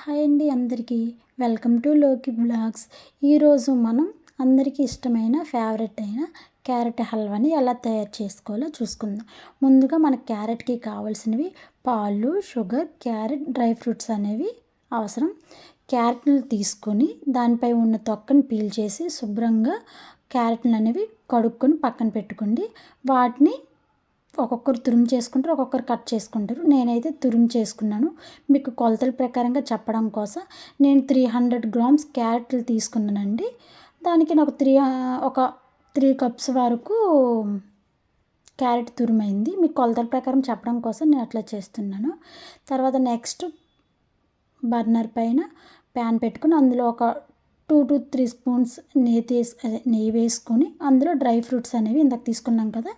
Hi అండి అందరికీ. Welcome to లోకి బ్లాగ్స్. ఈరోజు మనం అందరికీ ఇష్టమైన ఫేవరెట్ అయిన క్యారెట్ హల్వాని ఎలా తయారు చేసుకోవాలో చూసుకుందాం. ముందుగా మన క్యారెట్కి కావాల్సినవి పాలు షుగర్ క్యారెట్ డ్రై ఫ్రూట్స్ అనేవి అవసరం. క్యారెట్లు తీసుకొని దానిపై ఉన్న తొక్కను పీల్ చేసి శుభ్రంగా క్యారెట్లు అనేవి కడుక్కొని పక్కన పెట్టుకోండి. వాటిని ఒక్కొక్కరు తురుము చేసుకుంటారు ఒక్కొక్కరు కట్ చేసుకుంటారు. నేనైతే తురుము చేసుకున్నాను. మీకు కొలతల ప్రకారంగా చెప్పడం కోసం నేను త్రీ హండ్రెడ్ గ్రామ్స్ క్యారెట్లు తీసుకున్నానండి. దానికి నాకు త్రీ ఒక త్రీ కప్స్ వరకు క్యారెట్ తురుమైంది. మీకు కొలతల ప్రకారం చెప్పడం కోసం నేను అట్లా చేస్తున్నాను. తర్వాత నెక్స్ట్ బర్నర్ పైన ప్యాన్ పెట్టుకుని అందులో ఒక టూ టు త్రీ స్పూన్స్ నెయ్యి తీసి అదే నెయ్యి వేసుకొని అందులో డ్రై ఫ్రూట్స్ అనేవి ఇందాక తీసుకున్నాం కదా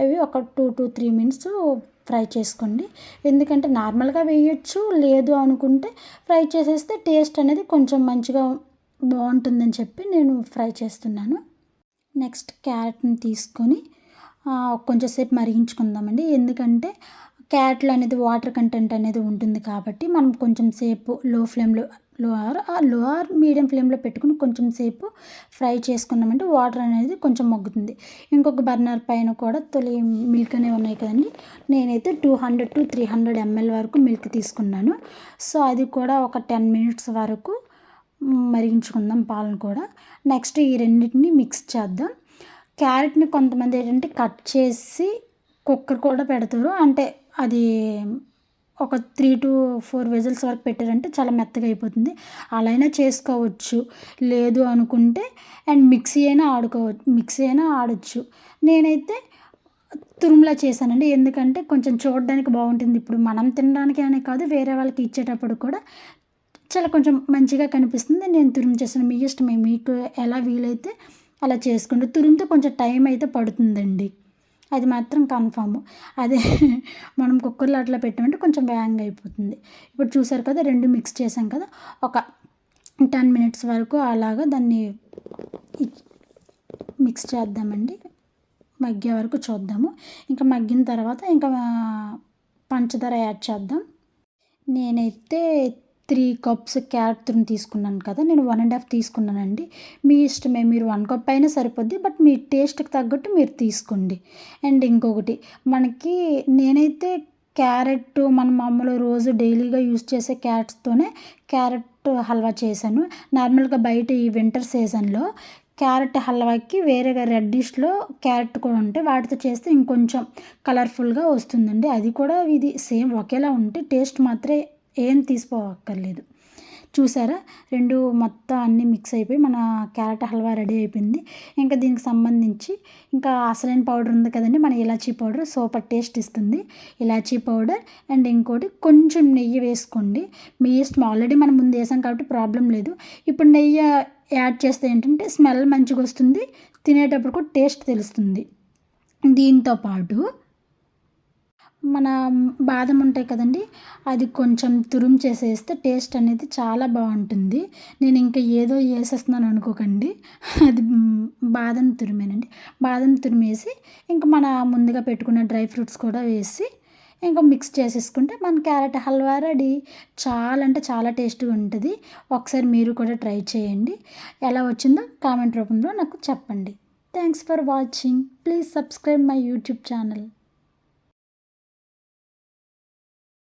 అవి ఒక two to three minutes fry చేసుకోండి. ఎందుకంటే నార్మల్గా వేయచ్చు లేదు అనుకుంటే ఫ్రై చేసేస్తే టేస్ట్ అనేది కొంచెం మంచిగా బాగుంటుందని చెప్పి నేను ఫ్రై చేస్తున్నాను. నెక్స్ట్ క్యారెట్ని తీసుకొని కొంచెంసేపు మరిగించుకుందామండి. ఎందుకంటే క్యారెట్లు అనేది వాటర్ కంటెంట్ అనేది ఉంటుంది కాబట్టి మనం కొంచెం సేపు లో ఫ్లేమ్లో లోహార్ ఆ లోహార్ మీడియం ఫ్లేమ్లో పెట్టుకుని కొంచెం సేపు ఫ్రై చేసుకున్నామంటే వాటర్ అనేది కొంచెం మగ్గుతుంది. ఇంకొక బర్నర్ పైన కూడా తొలి మిల్క్ అనేవి ఉన్నాయి కదండి. నేనైతే two hundred to three hundred ML వరకు మిల్క్ తీసుకున్నాను. సో అది కూడా ఒక టెన్ మినిట్స్ వరకు మరిగించుకుందాం పాలను కూడా. నెక్స్ట్ ఈ రెండింటిని మిక్స్ చేద్దాం. క్యారెట్ని కొంతమంది ఏంటంటే కట్ చేసి కుక్కర్ కూడా పెడతారు. అంటే అది ఒక త్రీ టు ఫోర్ విజిల్స్ వరకు పెట్టారంటే చాలా మెత్తగా అయిపోతుంది. అలా అయినా చేసుకోవచ్చు. లేదు అనుకుంటే అండ్ మిక్సీ అయినా ఆడుకోవచ్చు మిక్సీ అయినా ఆడచ్చు. నేనైతే తురుములా చేశానండి. ఎందుకంటే కొంచెం చూడడానికి బాగుంటుంది. ఇప్పుడు మనం తినడానికి అనే కాదు వేరే వాళ్ళకి ఇచ్చేటప్పుడు కూడా చాలా కొంచెం మంచిగా కనిపిస్తుంది. నేను తురుము చేశాను. మీ ఇష్టమే. మీకు ఎలా వీలైతే అలా చేసుకోండి. తురుముతో కొంచెం టైం అయితే పడుతుందండి. అది మాత్రం కన్ఫామ్. అదే మనం కుక్కర్లో అట్లా పెట్టమంటే కొంచెం వేగంగా అయిపోతుంది. ఇప్పుడు చూసారు కదా రెండు మిక్స్ చేసాం కదా ఒక టెన్ మినిట్స్ వరకు అలాగా దాన్ని మిక్స్ చేద్దామండి. మగ్గే వరకు చూద్దాము. ఇంకా మగ్గిన తర్వాత ఇంకా పంచదార యాడ్ చేద్దాం. నేనైతే త్రీ కప్స్ క్యారెట్ తురుము తీసుకున్నాను కదా నేను వన్ అండ్ హాఫ్ తీసుకున్నానండి. మీ ఇష్టమే మీరు వన్ కప్ అయినా సరిపోద్ది బట్ మీ టేస్ట్కి తగ్గట్టు మీరు తీసుకోండి. అండ్ ఇంకొకటి మనకి నేనైతే క్యారెట్ మన మామూలు రోజు డైలీగా యూజ్ చేసే క్యారెట్స్తోనే క్యారెట్ హల్వా చేశాను. నార్మల్గా బయట ఈ వింటర్ సీజన్లో క్యారెట్ హల్వాకి వేరేగా రెడ్డిష్లో క్యారెట్ కూడా ఉంటే వాటితో చేస్తే ఇంకొంచెం కలర్ఫుల్గా వస్తుందండి. అది కూడా ఇది సేమ్ ఒకేలా ఉంటే టేస్ట్ మాత్రమే ఏం తీసుకోవక్కర్లేదు. చూసారా? రెండు మొత్తం అన్నీ మిక్స్ అయిపోయి మన క్యారెట్ హల్వా రెడీ అయిపోయింది. ఇంకా దీనికి సంబంధించి ఇంకా అసలైన పౌడర్ ఉంది కదండి మన ఇలాచీ పౌడర్ సూపర్ టేస్ట్ ఇస్తుంది. ఇలాచీ పౌడర్ అండ్ ఇంకోటి కొంచెం నెయ్యి వేసుకోండి. మీ ఇష్టం. ఆల్రెడీ మనం ముందు వేసాం కాబట్టి ప్రాబ్లం లేదు. ఇప్పుడు నెయ్యి యాడ్ చేస్తే ఏంటంటే స్మెల్ మంచిగా వస్తుంది తినేటప్పుడు కూడా టేస్ట్ తెలుస్తుంది. దీంతో పాటు మన బాదం ఉంటాయి కదండి అది కొంచెం తురుము చేసేస్తే టేస్ట్ అనేది చాలా బాగుంటుంది. నేను ఇంకా ఏదో వేసేస్తున్నాను అనుకోకండి. అది బాదం తురిమేనండి. బాదం తురిమేసి ఇంకా మన ముందుగా పెట్టుకున్న డ్రై ఫ్రూట్స్ కూడా వేసి ఇంకా మిక్స్ చేసేసుకుంటే మన క్యారెట్ హల్వా రెడీ. చాలా అంటే చాలా టేస్ట్గా ఉంటుంది. ఒకసారి మీరు కూడా ట్రై చేయండి. ఎలా వచ్చిందో కామెంట్ రూపంలో నాకు చెప్పండి. Thanks for watching please subscribe my YouTube channel